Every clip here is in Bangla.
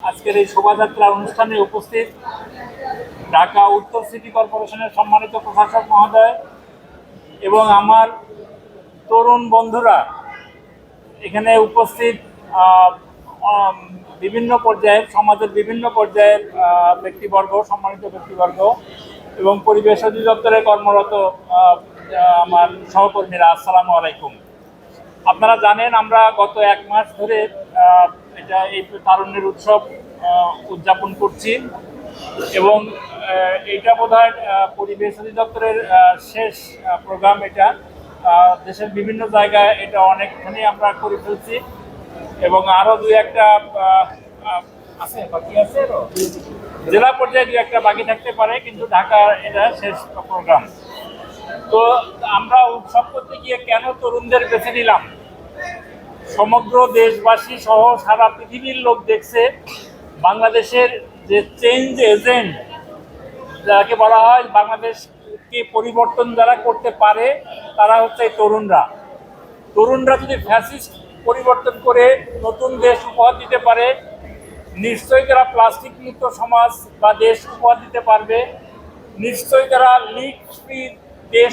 আজকের এই শোভাযাত্রা অনুষ্ঠানে উপস্থিত ঢাকা উত্তর সিটি কর্পোরেশনের সম্মানিত প্রশাসক মহোদয় এবং আমার তরুণ বন্ধুরা। এখানে উপস্থিত বিভিন্ন পর্যায়ের, সমাজের বিভিন্ন পর্যায়ের ব্যক্তিবর্গ, সম্মানিত ব্যক্তিবর্গ এবং পরিবেশ অধিদপ্তরে কর্মরত আমার সহকর্মীরা, আসসালামু আলাইকুম। আপনারা জানেন, আমরা গত এক মাস ধরে এটা এই তারুণ্যের উৎসব উদযাপন করছি এবং এইটা বোধ পরিবেশ অধিদপ্তরের শেষ প্রোগ্রাম এটা। দেশের বিভিন্ন জায়গায় এটা অনেকখানি আমরা করে ফেলছি এবং আরও দুই একটা আছে, বাকি আছে জেলা পর্যায়ে দু একটা বাকি থাকতে পারে, কিন্তু ঢাকার এটা শেষ প্রোগ্রাম। তো আমরা উৎসব করতে গিয়ে কেন তরুণদের বেছে নিলাম? সমগ্র দেশবাসী সহ সারা পৃথিবীর লোক দেখছে বাংলাদেশের যে চেঞ্জ এজেন্ট যাকে বলা হয় বাংলাদেশকে পরিবর্তন যারা করতে পারে, তারা হচ্ছে তরুণরা। তরুণরা যদি ফ্যাসিস্ট পরিবর্তন করে নতুন দেশ উপহার দিতে পারে, নিশ্চয়ই তারা প্লাস্টিক মুক্ত সমাজ বা দেশ উপহার দিতে পারবে। নিশ্চয়ই তারা লিগ ফ্রি দেশ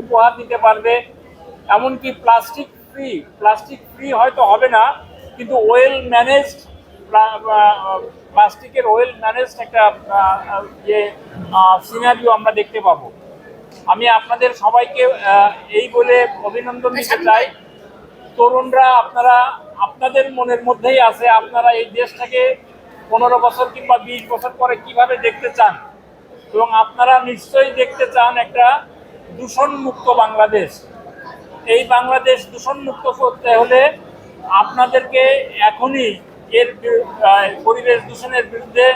উপহার দিতে পারবে। এমনকি প্লাস্টিক ফ্রি প্লাস্টিক ফ্রি হয়তো হবে না কিন্তু ওয়েল ম্যানেজড প্লাস্টিকের ওয়েল ম্যানেজড একটা যে সিনারিও আমরা দেখতে পাবো। আমি আপনাদের সবাইকে এই বলে অভিনন্দন দিতে চাই। তরুণরা আপনারা আপনাদের মনের মধ্যেই আছে আপনারা এই দেশটাকে পনেরো বছর কিংবা বিশ বছর পরে কীভাবে দেখতে চান? এবং আপনারা নিশ্চয়ই দেখতে চান একটা দূষণমুক্ত বাংলাদেশ। এই বাংলাদেশ দূষণমুক্ত করতে হলে আপনাদেরকে এখনই এর পরিবেশ দূষণের বিরুদ্ধে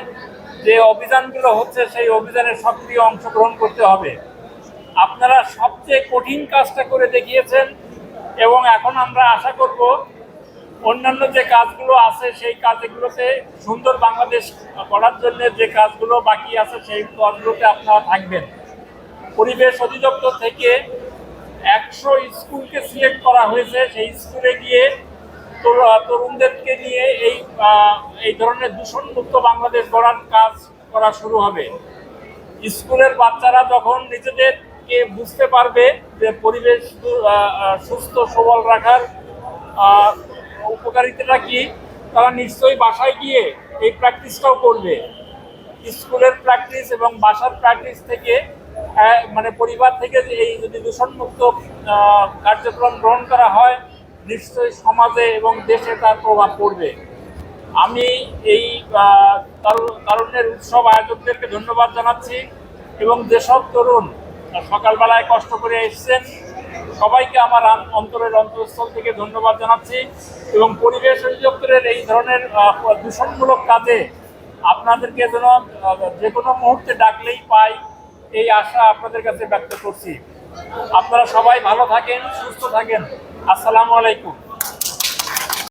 যে অভিযানগুলো হচ্ছে, সেই অভিযানে সক্রিয় অংশগ্রহণ করতে হবে। আপনারা সবচেয়ে কঠিন কাজটা করে দেখিয়েছেন এবং এখন আমরা আশা করব অন্যান্য যে কাজগুলো আছে, সেই কাজগুলোতে সুন্দর বাংলাদেশ করার জন্য যে কাজগুলো বাকি আছে, সেই কাজগুলোতে আপনারা থাকবেন। পরিবেশ অধিদপ্তর থেকে একশো স্কুলকে সিলেক্ট করা হয়েছে। সেই স্কুলে গিয়ে তরু- তরুণদেরকে নিয়ে এই এই ধরনের দূষণমুক্ত বাংলাদেশ গড়ার কাজ করা শুরু হবে। স্কুলের বাচ্চারা যখন নিজেদেরকে বুঝতে পারবে যে পরিবেশ সুস্থ, সবল রাখার উপকারিতাটা কি, তারা নিশ্চয়ই বাসায় গিয়ে এই প্র্যাকটিসটাও করবে। স্কুলের প্র্যাকটিস এবং বাসার প্র্যাকটিস থেকে মানে পরিবার থেকে এই যদি দূষণমুক্ত কার্যক্রম গ্রহণ করা হয় নিশ্চয়ই সমাজে এবং দেশে তার প্রভাব পড়বে। আমি এই আহ, তারু- তারুণ্যের উৎসব আয়োজকদেরকে ধন্যবাদ জানাচ্ছি এবং যেসব তরুণ সকালবেলায় কষ্ট করে এসছেন সবাইকে আমার অন্তরের অন্তঃস্থল থেকে ধন্যবাদ জানাচ্ছি এবং পরিবেশ অধিদপ্তরের এই ধরনের দূষণমূলক কাজে আপনাদেরকে যেন যে কোনো মুহূর্তে ডাকলেই পাই। এই আশা আপনাদের কাছে ব্যক্ত করছি। আপনারা সবাই ভালো থাকেন সুস্থ থাকেন। আসসালামু আলাইকুম।